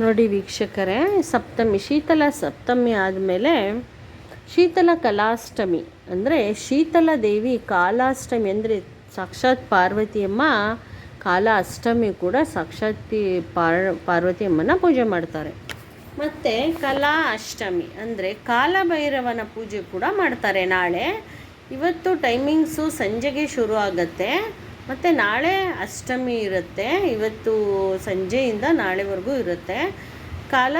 ನೋಡಿ ವೀಕ್ಷಕರೇ, ಸಪ್ತಮಿ, ಶೀತಲ ಸಪ್ತಮಿ ಆದಮೇಲೆ ಶೀತಲ ಕಲಾಷ್ಟಮಿ, ಅಂದರೆ ಶೀತಲ ದೇವಿ ಕಾಲಾಷ್ಟಮಿ ಅಂದರೆ ಸಾಕ್ಷಾತ್ ಪಾರ್ವತಿಯಮ್ಮ ಕಾಲ ಅಷ್ಟಮಿ ಕೂಡ ಸಾಕ್ಷಾತ್ ಪಾರ್, ಪಾರ್ವತಿಯಮ್ಮನ ಪೂಜೆ ಮಾಡ್ತಾರೆ. ಮತ್ತು ಕಲಾ ಅಷ್ಟಮಿ, ಅಂದರೆ ಕಾಲಭೈರವನ ಪೂಜೆ ಕೂಡ ಮಾಡ್ತಾರೆ ನಾಳೆ. ಇವತ್ತು ಟೈಮಿಂಗ್ಸು ಸಂಜೆಗೆ ಶುರು ಆಗುತ್ತೆ. ಮತ್ತು ನಾಳೆ ಅಷ್ಟಮಿ ಇರುತ್ತೆ. ಇವತ್ತು ಸಂಜೆಯಿಂದ ನಾಳೆವರೆಗೂ ಇರುತ್ತೆ. ಕಾಲ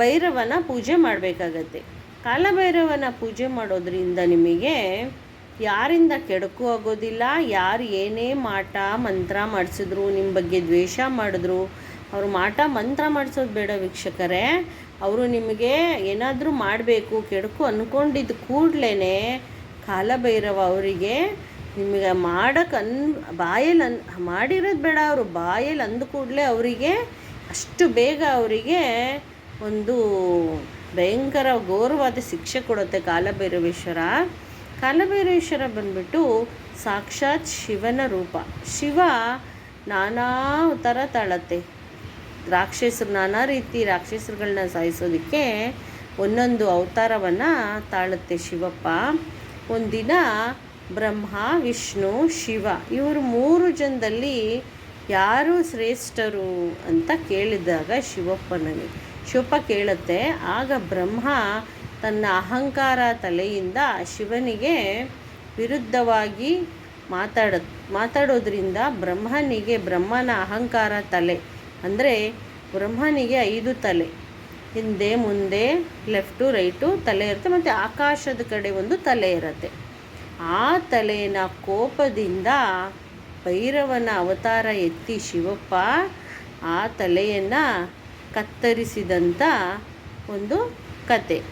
ಭೈರವನ ಪೂಜೆ ಮಾಡಬೇಕಾಗತ್ತೆ. ಕಾಲಭೈರವನ ಪೂಜೆ ಮಾಡೋದ್ರಿಂದ ನಿಮಗೆ ಯಾರಿಂದ ಕೆಡಕು ಆಗೋದಿಲ್ಲ, ಯಾರು ಏನೇ ಮಾಟ ಮಂತ್ರ ಮಾಡಿಸಿದ್ರು, ನಿಮ್ಮ ಬಗ್ಗೆ ದ್ವೇಷ ಮಾಡಿದ್ರು, ಅವರು ಮಾಟ ಮಂತ್ರ ಮಾಡಿಸೋದು ಬೇಡ ವೀಕ್ಷಕರೇ. ಅವರು ನಿಮಗೆ ಏನಾದರೂ ಮಾಡಬೇಕು, ಕೆಡಕು ಅಂದ್ಕೊಂಡಿದ್ದ ಕೂಡಲೇ ಕಾಲಭೈರವ ಅವರಿಗೆ ನಿಮಗೆ ಮಾಡಕ್ಕೆ ಅನ್, ಬಾಯಲ್ಲಿ ಅನ್, ಮಾಡಿರೋದು ಬೇಡ. ಅವರು ಬಾಯಲ್ಲಿ ಅಂದ ಕೂಡಲೇ ಅವರಿಗೆ ಅಷ್ಟು ಬೇಗ ಅವರಿಗೆ ಒಂದು ಭಯಂಕರ ಘೋರವಾದ ಶಿಕ್ಷೆ ಕೊಡುತ್ತೆ ಕಾಲಭೈರವೇಶ್ವರ. ಕಾಲಭೈರವೇಶ್ವರ ಬಂದ್ಬಿಟ್ಟು ಸಾಕ್ಷಾತ್ ಶಿವನ ರೂಪ. ಶಿವ ನಾನಾ ಥರ ತಾಳತ್ತೆ. ರಾಕ್ಷಸರು ನಾನಾ ರೀತಿ ರಾಕ್ಷಸರುಗಳನ್ನ ಸಾಯಿಸೋದಕ್ಕೆ ಒಂದೊಂದು ಅವತಾರವನ್ನು ತಾಳುತ್ತೆ ಶಿವಪ್ಪ. ಒಂದಿನ ಬ್ರಹ್ಮ, ವಿಷ್ಣು, ಶಿವ ಇವರು ಮೂರು ಜನದಲ್ಲಿ ಯಾರು ಶ್ರೇಷ್ಠರು ಅಂತ ಕೇಳಿದಾಗ ಶಿವಪ್ಪನಿಗೆ ಶಿವಪ್ಪ ಕೇಳುತ್ತೆ, ಆಗ ಬ್ರಹ್ಮ ತನ್ನ ಅಹಂಕಾರ ತಲೆಯಿಂದ ಶಿವನಿಗೆ ವಿರುದ್ಧವಾಗಿ ಮಾತಾಡ, ಮಾತಾಡೋದ್ರಿಂದ ಬ್ರಹ್ಮನಿಗೆ ಬ್ರಹ್ಮನ ಅಹಂಕಾರ ತಲೆ, ಅಂದರೆ ಬ್ರಹ್ಮನಿಗೆ ಐದು ತಲೆ, ಹಿಂದೆ, ಮುಂದೆ, ಲೆಫ್ಟು, ರೈಟು, ತಲೆ ಇರುತ್ತೆ, ಮತ್ತು ಆಕಾಶದ ಕಡೆ ಒಂದು ತಲೆ ಇರುತ್ತೆ. ಆ ತಲೆಯ ಕೋಪದಿಂದ ಭೈರವನ ಅವತಾರ ಎತ್ತಿ ಶಿವಪ್ಪ ಆ ತಲೆಯನ್ನು ಕತ್ತರಿಸಿದಂಥ ಒಂದು ಕತೆ.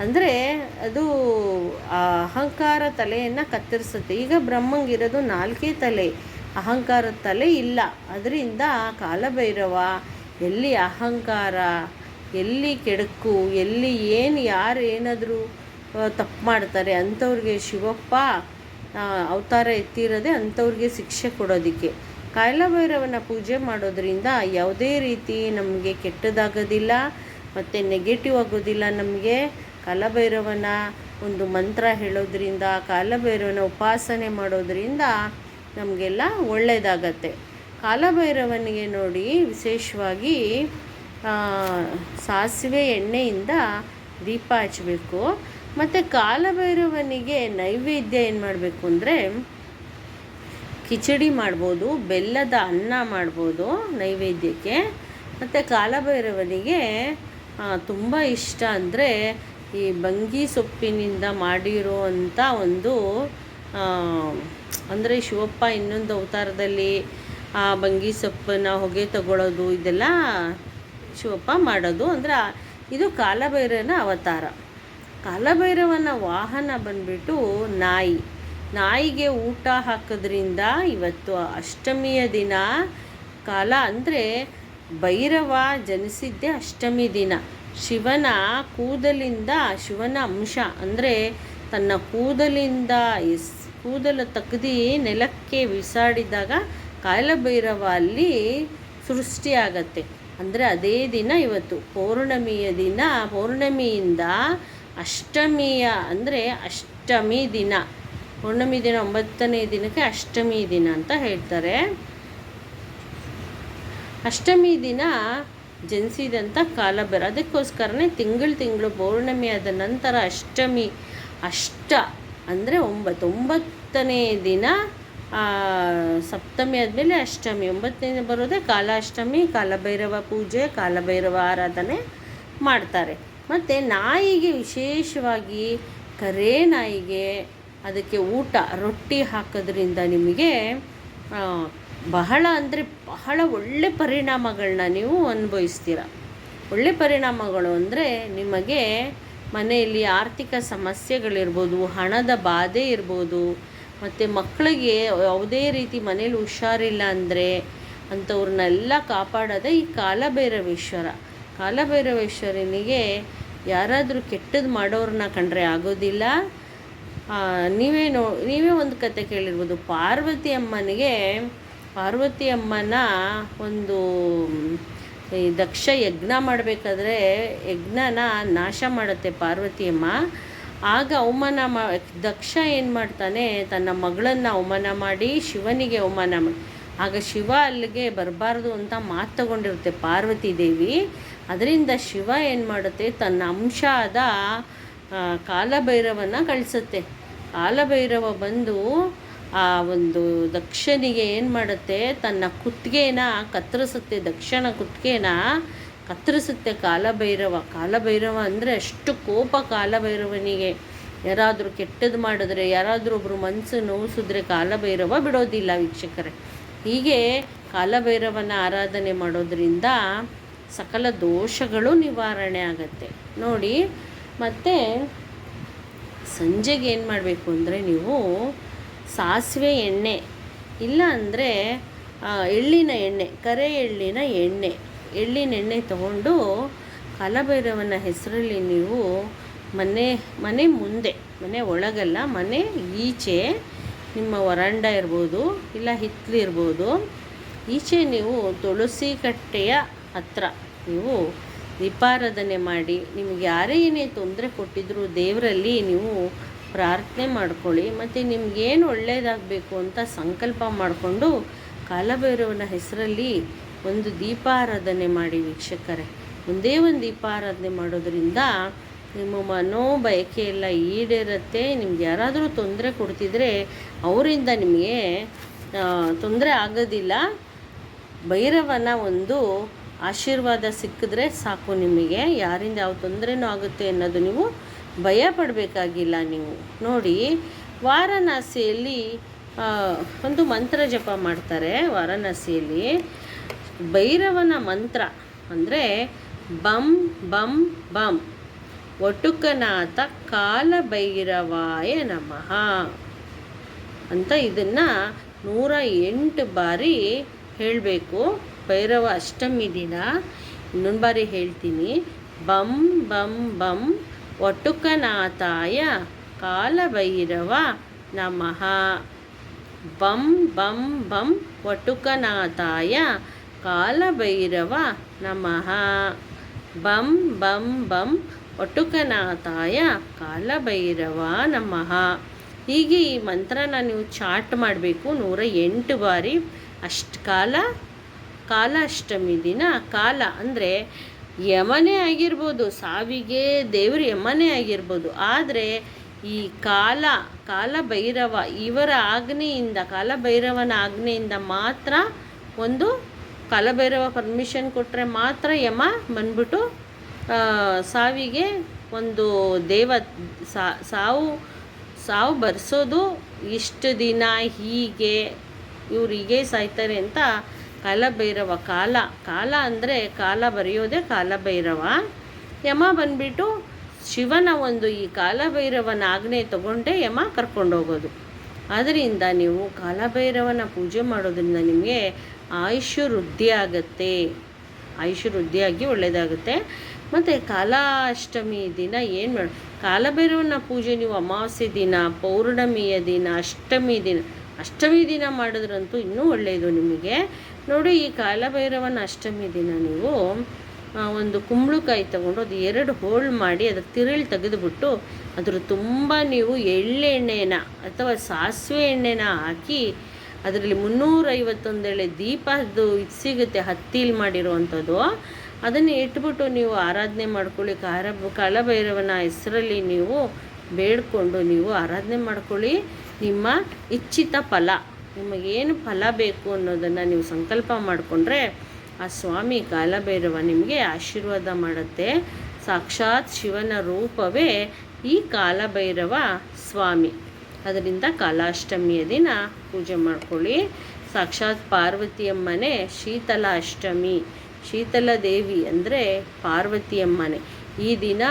ಅಂದರೆ ಅದು ಅಹಂಕಾರ ತಲೆಯನ್ನು ಕತ್ತರಿಸುತ್ತೆ. ಈಗ ಬ್ರಹ್ಮಂಗಿರೋದು ನಾಲ್ಕೇ ತಲೆ. ಅಹಂಕಾರ ತಲೆ ಇಲ್ಲ. ಅದರಿಂದ ಕಾಲಭೈರವ ಎಲ್ಲಿ ಅಹಂಕಾರ, ಎಲ್ಲಿ ಕೆಡಕು, ಎಲ್ಲಿ ಏನು, ಯಾರು ಏನಾದರೂ ತಪ್ಪು ಮಾಡ್ತಾರೆ. ಅಂಥವ್ರಿಗೆ ಶಿವಪ್ಪ ಅವತಾರ ಎತ್ತಿರೋದೆ ಅಂಥವ್ರಿಗೆ ಶಿಕ್ಷೆ ಕೊಡೋದಕ್ಕೆ. ಕಾಲಭೈರವನ ಪೂಜೆ ಮಾಡೋದ್ರಿಂದ ಯಾವುದೇ ರೀತಿ ನಮಗೆ ಕೆಟ್ಟದಾಗೋದಿಲ್ಲ, ಮತ್ತು ನೆಗೆಟಿವ್ ಆಗೋದಿಲ್ಲ ನಮಗೆ. ಕಾಲಭೈರವನ ಒಂದು ಮಂತ್ರ ಹೇಳೋದ್ರಿಂದ ಕಾಲಭೈರವನ ಉಪಾಸನೆ ಮಾಡೋದ್ರಿಂದ ನಮಗೆಲ್ಲ ಒಳ್ಳೆಯದಾಗತ್ತೆ ಕಾಲಭೈರವನಿಗೆ ನೋಡಿ ವಿಶೇಷವಾಗಿ ಸಾಸಿವೆ ಎಣ್ಣೆಯಿಂದ ದೀಪ ಹಚ್ಚಬೇಕು ಮತ್ತು ಕಾಲಭೈರವನಿಗೆ ನೈವೇದ್ಯ ಏನು ಮಾಡಬೇಕು ಅಂದರೆ ಕಿಚಡಿ ಮಾಡ್ಬೋದು, ಬೆಲ್ಲದ ಅನ್ನ ಮಾಡ್ಬೋದು ನೈವೇದ್ಯಕ್ಕೆ. ಮತ್ತು ಕಾಲಭೈರವನಿಗೆ ತುಂಬ ಇಷ್ಟ ಅಂದರೆ ಈ ಬಂಗಿ ಸೊಪ್ಪಿನಿಂದ ಮಾಡಿರೋ ಅಂಥ ಒಂದು ಅಂದರೆ ಶಿವಪ್ಪ ಇನ್ನೊಂದು ಅವತಾರದಲ್ಲಿ ಆ ಬಂಗಿ ಸೊಪ್ಪನ್ನ ಹೊಗೆ ತಗೊಳ್ಳೋದು ಇದೆಲ್ಲ ಶಿವಪ್ಪ ಮಾಡೋದು. ಅಂದರೆ ಇದು ಕಾಲಭೈರವನ ಅವತಾರ. ಕಾಲಭೈರವನ ವಾಹನ ಬಂದ್ಬಿಟ್ಟು ನಾಯಿ. ನಾಯಿಗೆ ಊಟ ಹಾಕೋದ್ರಿಂದ ಇವತ್ತು ಅಷ್ಟಮಿಯ ದಿನ. ಕಾಲ ಅಂದರೆ ಭೈರವ ಜನಿಸಿದ್ದೆ ಅಷ್ಟಮಿ ದಿನ. ಶಿವನ ಕೂದಲಿಂದ ಶಿವನ ಅಂಶ ಅಂದರೆ ತನ್ನ ಕೂದಲಿಂದ ಎಸ್, ಕೂದಲು ತೆಗ್ದು ನೆಲಕ್ಕೆ ಬಿಸಾಡಿದಾಗ ಕಾಲಭೈರವ ಅಲ್ಲಿ ಸೃಷ್ಟಿಯಾಗತ್ತೆ. ಅಂದರೆ ಅದೇ ದಿನ ಇವತ್ತು. ಪೌರ್ಣಮಿಯ ದಿನ. ಪೌರ್ಣಮಿಯಿಂದ ಅಷ್ಟಮಿಯ ಅಂದರೆ ಅಷ್ಟಮಿ ದಿನ. ಪೌರ್ಣಮಿ ದಿನ ಒಂಬತ್ತನೇ ದಿನಕ್ಕೆ ಅಷ್ಟಮಿ ದಿನ ಅಂತ ಹೇಳ್ತಾರೆ. ಅಷ್ಟಮಿ ದಿನ ಜನಿಸಿದಂಥ ಕಾಲಭೈರ ಅದಕ್ಕೋಸ್ಕರನೇ ತಿಂಗಳು ತಿಂಗಳು ಪೌರ್ಣಮಿ ಆದ ನಂತರ ಅಷ್ಟಮಿ, ಅಷ್ಟ ಅಂದರೆ ಒಂಬತ್ತು ಒಂಬತ್ತನೇ ದಿನ ಸಪ್ತಮಿ ಆದಮೇಲೆ ಅಷ್ಟಮಿ. ಒಂಬತ್ತನೇ ದಿನ ಬರೋದೇ ಕಾಲಾಷ್ಟಮಿ, ಕಾಲಭೈರವ ಪೂಜೆ, ಕಾಲಭೈರವ ಆರಾಧನೆ ಮಾಡ್ತಾರೆ. ಮತ್ತು ನಾಯಿಗೆ ವಿಶೇಷವಾಗಿ ಕರೆ ನಾಯಿಗೆ ಅದಕ್ಕೆ ಊಟ, ರೊಟ್ಟಿ ಹಾಕೋದ್ರಿಂದ ನಿಮಗೆ ಬಹಳ ಅಂದರೆ ಬಹಳ ಒಳ್ಳೆ ಪರಿಣಾಮಗಳನ್ನ ನೀವು ಅನುಭವಿಸ್ತೀರ. ಒಳ್ಳೆ ಪರಿಣಾಮಗಳು ಅಂದರೆ ನಿಮಗೆ ಮನೆಯಲ್ಲಿ ಆರ್ಥಿಕ ಸಮಸ್ಯೆಗಳಿರ್ಬೋದು, ಹಣದ ಬಾಧೆ ಇರ್ಬೋದು, ಮತ್ತು ಮಕ್ಕಳಿಗೆ ಯಾವುದೇ ರೀತಿ ಮನೇಲಿ ಹುಷಾರಿಲ್ಲ ಅಂದರೆ ಅಂಥವ್ರನ್ನೆಲ್ಲ ಕಾಪಾಡೋದೇ ಈ ಕಾಲಭೈರವೇಶ್ವರ. ಕಾಲಭೈರವೇಶ್ವರನಿಗೆ ಯಾರಾದರೂ ಕೆಟ್ಟದ್ದು ಮಾಡೋರನ್ನ ಕಂಡ್ರೆ ಆಗೋದಿಲ್ಲ. ನೀವೇ ನೋ, ನೀವೇ ಒಂದು ಕತೆ ಕೇಳಿರ್ಬೋದು. ಪಾರ್ವತಿ ಅಮ್ಮನಿಗೆ, ಪಾರ್ವತಿ ಅಮ್ಮನ ಒಂದು ದಕ್ಷ ಯಜ್ಞ ಮಾಡಬೇಕಾದ್ರೆ ಯಜ್ಞನ ನಾಶ ಮಾಡುತ್ತೆ ಪಾರ್ವತಿಯಮ್ಮ ಆಗ ಅವಮಾನ ಮಾ, ದಕ್ಷ ಏನು ಮಾಡ್ತಾನೆ, ತನ್ನ ಮಗಳನ್ನು ಅವಮಾನ ಮಾಡಿ ಶಿವನಿಗೆ ಅವಮಾನ ಮಾಡಿ ಆಗ ಶಿವ ಅಲ್ಲಿಗೆ ಬರಬಾರ್ದು ಅಂತ ಮಾತು ತಗೊಂಡಿರುತ್ತೆ ಪಾರ್ವತಿ ದೇವಿ. ಅದರಿಂದ ಶಿವ ಏನು ಮಾಡುತ್ತೆ? ತನ್ನ ಅಂಶ ಆದ ಕಾಲಭೈರವನ ಕಳಿಸುತ್ತೆ. ಕಾಲಭೈರವ ಬಂದು ಆ ಒಂದು ದಕ್ಷನಿಗೆ ಏನು ಮಾಡುತ್ತೆ? ತನ್ನ ಕುತ್ತಿಗೆನ ಕತ್ತರಿಸುತ್ತೆ. ದಕ್ಷನ ಕುತ್ತಿಗೆನ ಕತ್ತರಿಸುತ್ತೆ ಕಾಲಭೈರವ. ಕಾಲಭೈರವ ಅಂದರೆ ಅಷ್ಟು ಕೋಪ ಕಾಲಭೈರವನಿಗೆ. ಯಾರಾದರೂ ಕೆಟ್ಟದ್ದು ಮಾಡಿದ್ರೆ, ಯಾರಾದರೂ ಒಬ್ಬರು ಮನಸ್ಸು ನೋವಿಸಿದ್ರೆ ಕಾಲಭೈರವ ಬಿಡೋದಿಲ್ಲ ವೀಕ್ಷಕರೇ. ಹೀಗೆ ಕಾಲಭೈರವನ ಆರಾಧನೆ ಮಾಡೋದ್ರಿಂದ ಸಕಲ ದೋಷಗಳು ನಿವಾರಣೆ ಆಗುತ್ತೆ. ನೋಡಿ, ಮತ್ತು ಸಂಜೆಗೆ ಏನು ಮಾಡಬೇಕು ಅಂದರೆ ನೀವು ಸಾಸಿವೆ ಎಣ್ಣೆ, ಇಲ್ಲ ಅಂದರೆ ಎಳ್ಳಿನ ಎಣ್ಣೆ, ಕರೆ ಎಳ್ಳಿನ ಎಣ್ಣೆ ಎಳ್ಳಿನ ಎಣ್ಣೆ ತಗೊಂಡು ಕಾಲಭೈರವನ ಹೆಸರಲ್ಲಿ ನೀವು ಮನೆ ಮನೆ ಮುಂದೆ, ಮನೆ ಒಳಗಲ್ಲ, ಮನೆ ಈಚೆ ನಿಮ್ಮ ವರಾಂಡ ಇರ್ಬೋದು, ಇಲ್ಲ ಹಿತ್ತಲಿರ್ಬೋದು ಈಚೆ ನೀವು ತುಳಸಿ ಕಟ್ಟೆಯ ಹತ್ರ. ನೀವು ದೀಪಾರಾಧನೆ ಮಾಡಿ, ನಿಮ್ಗೆ ಯಾರೇ ಏನೇ ತೊಂದರೆ ಕೊಟ್ಟಿದ್ರು ದೇವರಲ್ಲಿ ನೀವು ಪ್ರಾರ್ಥನೆ ಮಾಡ್ಕೊಳ್ಳಿ. ಮತ್ತು ನಿಮ್ಗೇನು ಒಳ್ಳೆಯದಾಗಬೇಕು ಅಂತ ಸಂಕಲ್ಪ ಮಾಡಿಕೊಂಡು ಕಾಲಭೈರವನ ಹೆಸರಲ್ಲಿ ಒಂದು ದೀಪಾರಾಧನೆ ಮಾಡಿ ವೀಕ್ಷಕರೇ. ಒಂದೇ ಒಂದು ದೀಪಾರಾಧನೆ ಮಾಡೋದ್ರಿಂದ ನಿಮ್ಮ ಮನೋ ಬಯಕೆ ಎಲ್ಲ ಈಡೇರುತ್ತೆ. ನಿಮ್ಗೆ ಯಾರಾದರೂ ತೊಂದರೆ ಕೊಡ್ತಿದ್ರೆ ಅವರಿಂದ ನಿಮಗೆ ತೊಂದರೆ ಆಗೋದಿಲ್ಲ. ಭೈರವನ ಒಂದು ಆಶೀರ್ವಾದ ಸಿಕ್ಕಿದ್ರೆ ಸಾಕು ನಿಮಗೆ. ಯಾರಿಂದ ಯಾವ ತೊಂದರೆನೂ ಆಗುತ್ತೆ ಅನ್ನೋದು ನೀವು ಭಯ ಪಡಬೇಕಾಗಿಲ್ಲ ನೀವು. ನೋಡಿ, ವಾರಣಾಸಿಯಲ್ಲಿ ಒಂದು ಮಂತ್ರ ಜಪ ಮಾಡ್ತಾರೆ ವಾರಣಾಸಿಯಲ್ಲಿ. ಭೈರವನ ಮಂತ್ರ ಅಂದರೆ ಬಂ ಬಂ ಬಂ. ಒಟುಕನಾಥ ಕಾಲಭೈರವಾಯ ನಮಃ ಅಂತ ಇದನ್ನು ನೂರ ಎಂಟು ಬಾರಿ ಹೇಳಬೇಕು. ಭೈರವ ಅಷ್ಟಮಿ ದಿನ. ಇನ್ನೊಂದು ಬಾರಿ ಹೇಳ್ತೀನಿ. ಬಂ ಬಂ ಬಂ ಒಟುಕನಾಥಾಯ ಕಾಲಭೈರವ ನಮಃ. ಬಂ ಬಂ ಬಂ ಕಾಲ ಕಾಲಭೈರವ ನಮಃ. ಬಂ ಬಂ ಬಂ ಕಾಲ ಕಾಲಭೈರವ ನಮಃ. ಹೀಗೆ ಈ ಮಂತ್ರನ ನೀವು ಚಾಟ್ ಮಾಡಬೇಕು. ನೂರ ಎಂಟು ಬಾರಿ ಅಷ್ಟು ಕಾಲ ಕಾಲ ಅಷ್ಟಮಿ ದಿನ, ಕಾಲ ಅಂದರೆ ಯಮನೇ ಆಗಿರ್ಬೋದು, ಸಾವಿಗೆ ದೇವರು ಯಮನೇ ಆಗಿರ್ಬೋದು. ಆದರೆ ಈ ಕಾಲ, ಕಾಲಭೈರವ, ಇವರ ಆಜ್ಞೆಯಿಂದ, ಕಾಲಭೈರವನ ಆಜ್ಞೆಯಿಂದ ಮಾತ್ರ ಒಂದು ಕಾಲಭೈರವ ಪರ್ಮಿಷನ್ ಕೊಟ್ಟರೆ ಮಾತ್ರ ಯಮ ಬಂದ್ಬಿಟ್ಟು ಸಾವಿಗೆ ಒಂದು ದೇವ ಸಾವು ಸಾವು ಬರ್ಸೋದು ಇಷ್ಟು ದಿನ ಹೀಗೆ ಇವ್ರು ಹೀಗೆ ಸಾಯ್ತಾರೆ ಅಂತ ಕಾಲಭೈರವ, ಕಾಲ. ಕಾಲ ಅಂದರೆ ಕಾಲ ಬರೆಯೋದೇ ಕಾಲಭೈರವ. ಯಮ ಬಂದ್ಬಿಟ್ಟು ಶಿವನ ಒಂದು ಈ ಕಾಲಭೈರವನ ಆಜ್ಞೆ ತಗೊಂಡೇ ಯಮ ಕರ್ಕೊಂಡು ಹೋಗೋದು. ಅದರಿಂದ ನೀವು ಕಾಲಭೈರವನ ಪೂಜೆ ಮಾಡೋದ್ರಿಂದ ನಿಮಗೆ ಆಯುಷ್ಯ ವೃದ್ಧಿ ಆಗತ್ತೆ. ಆಯುಷ್ಯ ವೃದ್ಧಿಯಾಗಿ ಒಳ್ಳೆಯದಾಗುತ್ತೆ ಮತ್ತು ಕಾಲಾಷ್ಟಮಿ ದಿನ ಏನು ಮಾಡಿ, ಕಾಲಭೈರವನ ಪೂಜೆ ನೀವು ಅಮಾವಾಸ್ಯೆ ದಿನ, ಪೌರ್ಣಮಿಯ ದಿನ, ಅಷ್ಟಮಿ ದಿನ ಅಷ್ಟಮಿ ದಿನ ಮಾಡಿದ್ರಂತೂ ಇನ್ನೂ ಒಳ್ಳೆಯದು ನಿಮಗೆ. ನೋಡಿ, ಈ ಕಾಲಭೈರವನ ಅಷ್ಟಮಿ ದಿನ ನೀವು ಒಂದು ಕುಂಬಳಕಾಯಿ ತಗೊಂಡು ಅದು ಎರಡು ಹೋಳು ಮಾಡಿ ಅದರ ತಿರುಳು ತೆಗೆದುಬಿಟ್ಟು ಅದ್ರ ತುಂಬ ನೀವು ಎಳ್ಳೆಣ್ಣೆನ ಅಥವಾ ಸಾಸಿವೆ ಎಣ್ಣೆನ ಹಾಕಿ ಅದರಲ್ಲಿ ಮುನ್ನೂರೈವತ್ತೊಂದು ಎಳೆ ದೀಪದ್ದು ಇದು ಸಿಗುತ್ತೆ, ಹತ್ತಿಲಿ ಮಾಡಿರುವಂಥದ್ದು. ಅದನ್ನು ಇಟ್ಬಿಟ್ಟು ನೀವು ಆರಾಧನೆ ಮಾಡ್ಕೊಳ್ಳಿ. ಕಾರ, ಕಾಲಭೈರವನ ಹೆಸರಲ್ಲಿ ನೀವು ಬೇಡಿಕೊಂಡು ನೀವು ಆರಾಧನೆ ಮಾಡ್ಕೊಳ್ಳಿ. ನಿಮ್ಮ ಇಚ್ಛಿತ ಫಲ. ನಿಮಗೇನು ಫಲ ಬೇಕು ಅನ್ನೋದನ್ನು ನೀವು ಸಂಕಲ್ಪ ಮಾಡಿಕೊಂಡ್ರೆ ಆ ಸ್ವಾಮಿ ಕಾಲಭೈರವ ನಿಮಗೆ ಆಶೀರ್ವಾದ ಮಾಡುತ್ತೆ. ಸಾಕ್ಷಾತ್ ಶಿವನ ರೂಪವೇ ಈ ಕಾಲಭೈರವ ಸ್ವಾಮಿ. ಅದರಿಂದ ಕಾಲಾಷ್ಟಮಿಯ ದಿನ ಪೂಜೆ ಮಾಡ್ಕೊಳ್ಳಿ. ಸಾಕ್ಷಾತ್ ಪಾರ್ವತಿಯಮ್ಮನೆ ಶೀತಲ ಅಷ್ಟಮಿ ಶೀತಲ ದೇವಿ ಅಂದರೆ ಪಾರ್ವತಿಯಮ್ಮನೆ. ಈ ದಿನ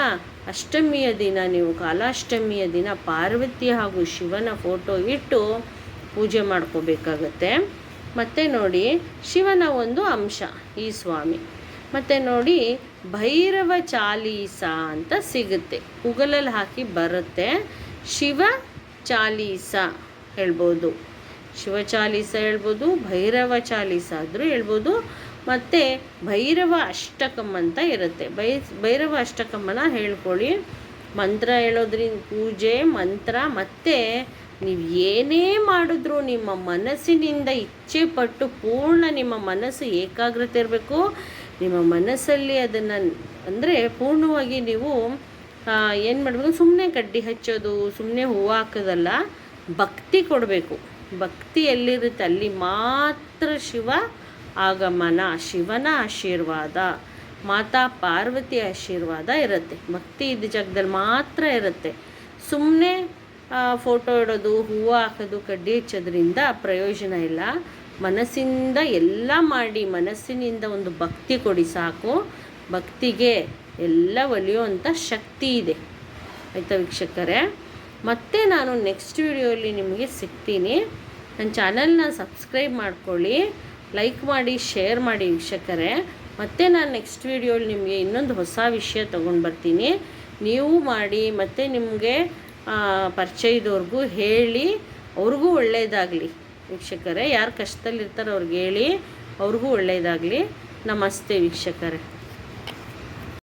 ಅಷ್ಟಮಿಯ ದಿನ ನೀವು ಕಾಲಾಷ್ಟಮಿಯ ದಿನ ಪಾರ್ವತಿ ಹಾಗೂ ಶಿವನ ಫೋಟೋ ಇಟ್ಟು ಪೂಜೆ ಮಾಡ್ಕೋಬೇಕಾಗತ್ತೆ. ಮತ್ತು ನೋಡಿ, ಶಿವನ ಒಂದು ಅಂಶ, ಈ ಸ್ವಾಮಿ. ಮತ್ತು ನೋಡಿ, ಭೈರವ ಚಾಲೀಸ ಅಂತ ಸಿಗುತ್ತೆ. ಉಗಲಲ್ಲಿ ಹಾಕಿ ಬರುತ್ತೆ. ಶಿವ ಚಾಲೀಸ ಹೇಳ್ಬೋದು. ಶಿವ ಚಾಲೀಸ ಹೇಳ್ಬೋದು, ಭೈರವ ಚಾಲೀಸ ಆದರೂ ಹೇಳ್ಬೋದು. ಮತ್ತು ಭೈರವ ಅಷ್ಟಕಂ ಅಂತ ಇರುತ್ತೆ. ಭೈ, ಭೈರವ ಅಷ್ಟಕಮ್ಮನ ಹೇಳ್ಕೊಳ್ಳಿ. ಮಂತ್ರ ಹೇಳೋದ್ರಿಂದ ಪೂಜೆ, ಮಂತ್ರ, ಮತ್ತು ನೀವು ಏನೇ ಮಾಡಿದ್ರೂ ನಿಮ್ಮ ಮನಸ್ಸಿನಿಂದ ಇಚ್ಛೆ ಪಟ್ಟು ಪೂರ್ಣ ನಿಮ್ಮ ಮನಸ್ಸು ಏಕಾಗ್ರತೆ ಇರಬೇಕು. ನಿಮ್ಮ ಮನಸ್ಸಲ್ಲಿ ಅದನ್ನು ಅಂದರೆ ಪೂರ್ಣವಾಗಿ ನೀವು ಏನು ಮಾಡಬೇಕು? ಸುಮ್ಮನೆ ಕಡ್ಡಿ ಹಚ್ಚೋದು ಸುಮ್ಮನೆ ಹೂವು ಹಾಕೋದಲ್ಲ, ಭಕ್ತಿ ಕೊಡಬೇಕು. ಭಕ್ತಿ ಎಲ್ಲಿರುತ್ತೆ? ಅಲ್ಲಿ ಮಾತ್ರ ಶಿವ ಆಗಮನ, ಶಿವನ ಆಶೀರ್ವಾದ, ಮಾತಾ ಪಾರ್ವತಿ ಆಶೀರ್ವಾದ ಇರುತ್ತೆ. ಭಕ್ತಿ ಇದ್ದ ಜಾಗದಲ್ಲಿ ಮಾತ್ರ ಇರುತ್ತೆ. ಸುಮ್ಮನೆ ಫೋಟೋ ಇಡೋದು, ಹೂವು ಹಾಕೋದು, ಕಡ್ಡಿ ಹಚ್ಚೋದ್ರಿಂದ ಪ್ರಯೋಜನ ಇಲ್ಲ. ಮನಸ್ಸಿಂದ ಎಲ್ಲ ಮಾಡಿ, ಮನಸ್ಸಿನಿಂದ ಒಂದು ಭಕ್ತಿ ಕೊಡಿ ಸಾಕು. ಭಕ್ತಿಗೆ ಎಲ್ಲ ಒಲಿಯುವಂಥ ಶಕ್ತಿ ಇದೆ. ಆಯಿತಾ ವೀಕ್ಷಕರೇ? ಮತ್ತೆ ನಾನು ನೆಕ್ಸ್ಟ್ ವಿಡಿಯೋಲಿ ನಿಮಗೆ ಸಿಗ್ತೀನಿ. ನನ್ನ ಚಾನಲ್ನ ಸಬ್ಸ್ಕ್ರೈಬ್ ಮಾಡ್ಕೊಳ್ಳಿ ಲೈಕ್ ಮಾಡಿ ಶೇರ್ ಮಾಡಿ ವೀಕ್ಷಕರೇ. ಮತ್ತೆ ನಾನು ನೆಕ್ಸ್ಟ್ ವಿಡಿಯೋಲಿ ನಿಮಗೆ ಇನ್ನೊಂದು ಹೊಸ ವಿಷಯ ತೊಗೊಂಡು ಬರ್ತೀನಿ. ನೀವು ಮಾಡಿ, ಮತ್ತು ನಿಮಗೆ ಪರಿಚಯದವ್ರಿಗೂ ಹೇಳಿ ಅವ್ರಿಗೂ ಒಳ್ಳೆಯದಾಗಲಿ ವೀಕ್ಷಕರೇ ಯಾರು ಕಷ್ಟದಲ್ಲಿರ್ತಾರೋ ಅವ್ರಿಗೆ ಹೇಳಿ ಅವ್ರಿಗೂ ಒಳ್ಳೆಯದಾಗಲಿ ನಮಸ್ತೆ ವೀಕ್ಷಕರೇ.